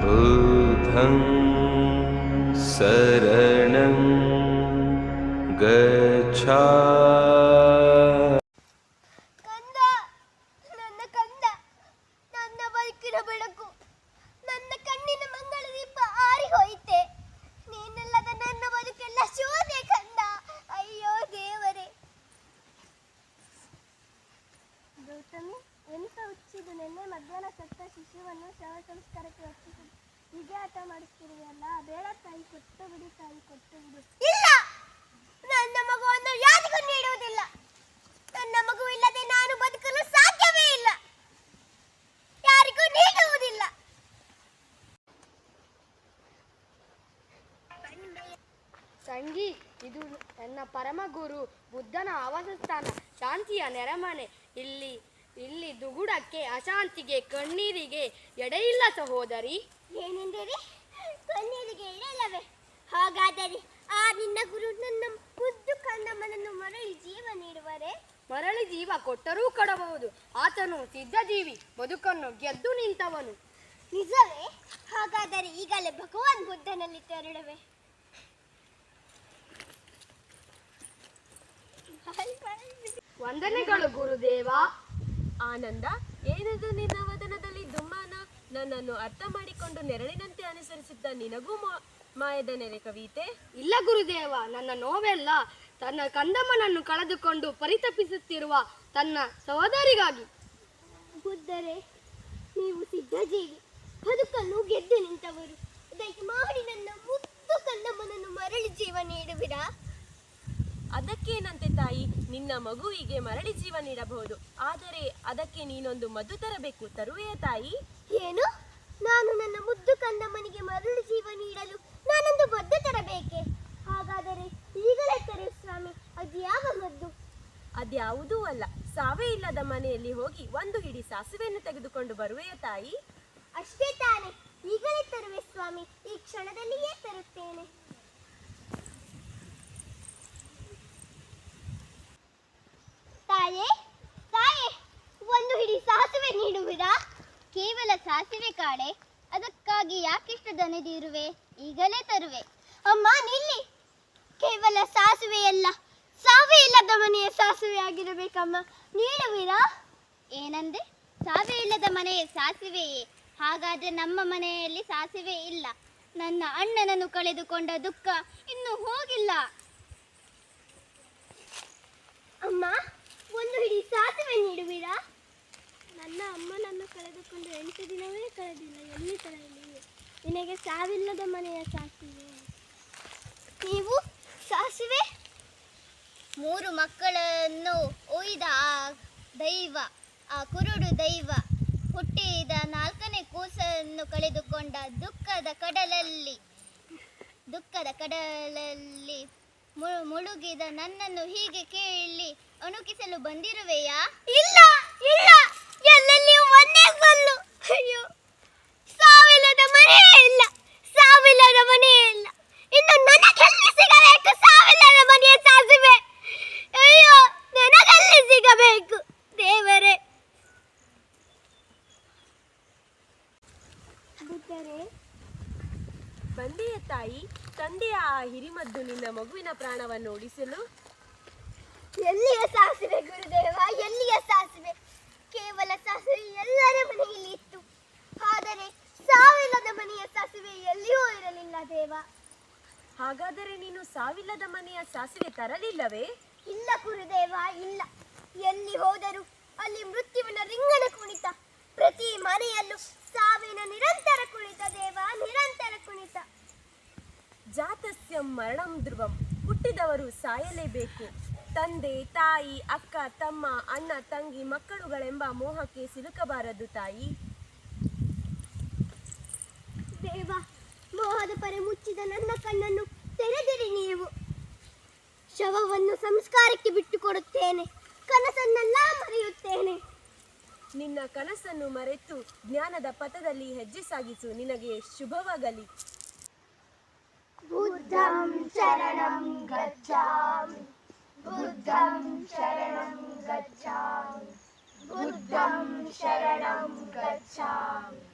बुद्धं शरणं गच्छा ಕಂದ ನನ್ನ ಕಂದ ನನ್ನ ಬದುಕಿನ ಬೆಳಕು ನನ್ನ ಕಣ್ಣಿನ ಮಂಗಳ ದೀಪ ಆರಿ ಹೋಯಿತೆ ನೀನಲ್ಲದ ನನ್ನ ಬದುಕೆಲ್ಲ ಶೋಧೆ ಕಂದ ಅಯ್ಯೋ ದೇವರೇ ಗೌತಮಿ ಎಂತ ಹುಚ್ಚಿದು ನಿನ್ನೆ ಮಧ್ಯಾಹ್ನ ಸತ್ತ ಶಿಶುವನ್ನು ಶವ ಸಂಸ್ಕಾರಕ್ಕೆ ಒಪ್ಪಿಸಿದೆ ಹೀಗೆ ಆಟ ಮಾಡಿಸ್ತಿರುವೆಯಲ್ಲ ಬೇಡ ತಾಯಿ ಕೊಟ್ಟು ಬಿಡಿ ತಾಯಿ ಕೊಟ್ಟು ಬಿಡಿ. ಇಲ್ಲ. ನನ್ನ ಮಗುವನ್ನು ಯಾರಿಗೂ ನೀಡುವುದಿಲ್ಲ. ನನ್ನ ಇಲ್ಲದೆ ನಾನು ಬದುಕಲು ಸಾಧ್ಯವೇ ಇಲ್ಲ. ಯಾರಿಗೂ ನೀಡುವುದಿಲ್ಲ. ಸಂಗಿ ಇದು ನನ್ನ ಪರಮ ಗುರು ಬುದ್ಧನ ಆವಾಸ ಸ್ಥಾನ ಶಾಂತಿಯ ನೆರಮನೆ. ಇಲ್ಲಿ ಇಲ್ಲಿ ದುಗುಡಕ್ಕೆ ಅಶಾಂತಿಗೆ ಕಣ್ಣೀರಿಗೆ ಎಡೆಯಿಲ್ಲ ಸಹೋದರಿ. ಏನೆಂದರೆ ಕಣ್ಣೀರಿಗೆ ಎಡೆಯಿಲ್ಲವೇ? ಹಾಗಾದರೆ ಆ ನಿನ್ನ ಗುರು ನನ್ನ ಮುದ್ದು ಕಂದಮ್ಮನನ್ನು ಮರಳಿ ಜೀವ ನೀಡುವರೆ? ಮರಳಿ ಜೀವ ಕೊಟ್ಟರೂ ಕೊಡಬಹುದು. ಆತನು ಸಿದ್ಧಜೀವಿ ಬದುಕನ್ನು ಗೆದ್ದು ನಿಂತವನು. ನಿಜವೇ? ಹಾಗಾದರೆ ಈಗಲೇ ಭಗವಾನ್ ಬುದ್ಧನಲ್ಲಿ ತೆರಳುವೆ. ವಂದನೆಗಳು ಗುರುದೇವ. ಆನಂದ. ಏನದು ನಿನ್ನ ವದನದಲ್ಲಿ ದುಮ್ಮಾನ? ನನ್ನನ್ನು ಅರ್ಥ ಮಾಡಿಕೊಂಡು ನೆರಳಿನಂತೆ ಅನುಸರಿಸಿದ್ದ ನಿನಗೂ ಮಾ- ಮಾಯದ ನೆರೆ ಕವಿತೆ? ಇಲ್ಲ ಗುರುದೇವ ನನ್ನ ನೋವೆಲ್ಲ ತನ್ನ ಕಂದಮ್ಮನನ್ನು ಕಳೆದುಕೊಂಡು ಪರಿತಪಿಸುತ್ತಿರುವ ತನ್ನ ಸಹೋದರಿಗಾಗಿ. ಬುದ್ಧರೇ ನೀವು ಸಿದ್ಧಜೀವಿ. ಬದುಕನ್ನು ಗೆದ್ದು ನಿಂತವರು. ದಯಮಾಡಿ ನನ್ನ ಮುದ್ದು ಕಂದಮ್ಮನನ್ನು ಮರಳಿ ಜೀವ ನೀಡುವಿರಾ? ಅದಕ್ಕೇನಂತೆ ತಾಯಿ? ನಿನ್ನ ಮಗುವಿಗೆ ಮರಳಿ ಜೀವ ನೀಡಬಹುದು. ಆದರೆ ಅದಕ್ಕೆ ನೀನೊಂದು ಮದ್ದು ತರಬೇಕು ತರುವೆಯ ತಾಯಿ? ಏನು? ನಾನು ನನ್ನ ಮುದ್ದು ಕಂದಮ್ಮನಿಗೆ ಮರಳಿ ಜೀವ ನೀಡಲು ನಾನೊಂದು ಮದ್ದು ತರಬೇಕೆ? ಹಾಗಾದರೆ ಈಗಲೇ ತರು ಸ್ವಾಮಿ. ಅದು ಯಾವ ಮದ್ದು? ಅದ್ಯಾವುದೂ ಅಲ್ಲ. ಸಾವೇ ಇಲ್ಲದ ಮನೆಯಲ್ಲಿ ಹೋಗಿ ಒಂದು ಹಿಡಿ ಸಾಸುವೆಯನ್ನು ತೆಗೆದುಕೊಂಡು ಬರುವೆಯ ತಾಯಿ? ಅಷ್ಟೇ ತಾನೆ. ಈಗಲೇ ತರುವೆ ಸ್ವಾಮಿ. ಈ ಕ್ಷಣದಲ್ಲಿಯೇ ತರುತ್ತೇನೆ. ತಾಯೇ ತಾಯೇ, ಒಂದು ಹಿಡಿ ಸಾಸಿವೆ ನೀಡುವಿರಾ? ಕೇವಲ ಸಾಸಿವೆ ಕಾಳೆ ಅದಕ್ಕಾಗಿ ಯಾಕಿಷ್ಟು ದನದಿರುವೆ ಈಗಲೇ ತರುವೆ. ಅಮ್ಮ, ನಿಲ್ಲಿ. ಕೇವಲ ಸಾಸುವೆಯಲ್ಲ ಸಾವೇ ಇಲ್ಲದ ಮನೆಯ ಸಾಸಿವೆ ಆಗಿರಬೇಕಮ್ಮ. ನೀಡುವಿರಾ? ಏನಂದೆ? ಸಾವೇ ಇಲ್ಲದ ಮನೆಯ ಸಾಸಿವೆಯೇ? ಹಾಗಾದ್ರೆ ನಮ್ಮ ಮನೆಯಲ್ಲಿ ಸಾಸಿವೆ ಇಲ್ಲ. ನನ್ನ ಅಣ್ಣನನ್ನು ಕಳೆದುಕೊಂಡ ದುಃಖ ಇನ್ನೂ ಹೋಗಿಲ್ಲ. ಅಮ್ಮ ಹಿಡಿ ಸಾಸಿವೆ ನೀಡುವಿರಾ ನನ್ನ ಅಮ್ಮನನ್ನು ಕಳೆದುಕೊಂಡು ಎಂಟು ದಿನವೇ ಕಳೆದಿಲ್ಲ. ಎಲ್ಲಿ ಕಳೆಯಲಿ? ನಿನಗೆ ಸಾವಿಲ್ಲದ ಮನೆಯ ಸಾಸಿವೆ. ನೀವು ಸಾಸಿವೆ? ಮೂರು ಮಕ್ಕಳನ್ನು ಒಯ್ದ ಆ ದೈವ ಆ ಕುರುಡು ದೈವ ಹುಟ್ಟಿದ ನಾಲ್ಕನೇ ಕೂಸನ್ನು ಕಳೆದುಕೊಂಡ ದುಃಖದ ಕಡಲಲ್ಲಿ ದುಃಖದ ಕಡಲಲ್ಲಿ ಮುಳುಗಿದ ನನ್ನನ್ನು ಹೀಗೆ ಕೇಳಿ ಅಣುಕಿಸಲು ಬಂದಿರುವೆಯಾ? ಇಲ್ಲ ಇಲ್ಲ. ಎಲ್ಲೆಲ್ಲಿಯೂ ಒಂದೇ ಕಲ್ಲು ಅಯ್ಯೋ ಸಾವಿಲ್ಲದ ಮನೆಯೇ ಇಲ್ಲ ಸಾವಿಲ್ಲದ ಮನೆಯೇ ಇಲ್ಲ. ಇನ್ನು ನನಗೆಲ್ಲಿ ಸಿಗಬೇಕು? ಸಾವಿಲ್ಲದ ಮನೆಯ ಸಾಸಿವೆ. ಅಯ್ಯೋ ನನಗೆಲ್ಲಿ ಸಿಗಬೇಕು? ದೇವರೇ. ಬುದ್ಧರೇ ಬಂದೆಯ ತಾಯಿ ತಂದೆಯ ಆ ಹಿರಿಮದ್ದು ನಿನ್ನ ಮಗುವಿನ ಪ್ರಾಣವನ್ನು ಉಳಿಸಲು ಎಲ್ಲಿಯ ಸಾಸಿವೆ ಗುರುದೇವ ಎಲ್ಲಿಯ ಸಾಸಿವೆ? ಕೇವಲ ಸಾಸಿವೆ ಎಲ್ಲರ ಮನೆಯಲ್ಲಿ ಇತ್ತು. ಆದರೆ ಸಾವಿಲ್ಲದ ಮನೆಯ ಸಾಸಿವೆ ಎಲ್ಲಿಯೂ ಇರಲಿಲ್ಲ ದೇವ. ಹಾಗಾದರೆ ನೀನು ಸಾವಿಲ್ಲದ ಮನೆಯ ಸಾಸಿವೆ ತರಲಿಲ್ಲವೇ? ಇಲ್ಲ ಗುರುದೇವ ಇಲ್ಲ. ಎಲ್ಲಿ ಹೋದರೂ ಅಲ್ಲಿ ಮೃತ್ಯುವಿನ ರಿಂಗನ ಕುಣಿತ ಪ್ರತಿ ಮನೆಯಲ್ಲೂ ಸಾವಿನ ನಿರಂತರ ಕುಣಿತ ದೇವ ನಿರಂತರ ಕುಣಿತ. ಜಾತಸ್ಯ ಮರಣಂ ಧ್ರುವಂ ಹುಟ್ಟಿದವರು ಸಾಯಲೇಬೇಕು. ತಂದೆ ತಾಯಿ ಅಕ್ಕ ತಮ್ಮ ಅಣ್ಣ ತಂಗಿ ಮಕ್ಕಳುಗಳೆಂಬ ಮೋಹಕ್ಕೆ ಸಿಲುಕಬಾರದು ತಾಯಿ. ದೇವ ಮೋಹದ ಪರೆ ಮುಚ್ಚಿದ ನನ್ನ ಕಣ್ಣನ್ನು ತೆರೆದಿರಿ ನೀವು. ಶವವನ್ನು ಸಂಸ್ಕಾರಕ್ಕೆ ಬಿಟ್ಟುಕೊಡುತ್ತೇನೆ. ಕನಸನ್ನೆಲ್ಲ ಮರೆಯುತ್ತೇನೆ. ನಿನ್ನ ಕನಸನ್ನು ಮರೆತು ಜ್ಞಾನದ ಪಥದಲ್ಲಿ ಹೆಜ್ಜೆ ಸಾಗಿಸು. ನಿನಗೆ ಶುಭವಾಗಲಿ. ಶರಣಂ ಗಚ್ಚಾಮಿ बुद्धं शरणं गच्छामि। बुद्धं शरणं गच्छामि।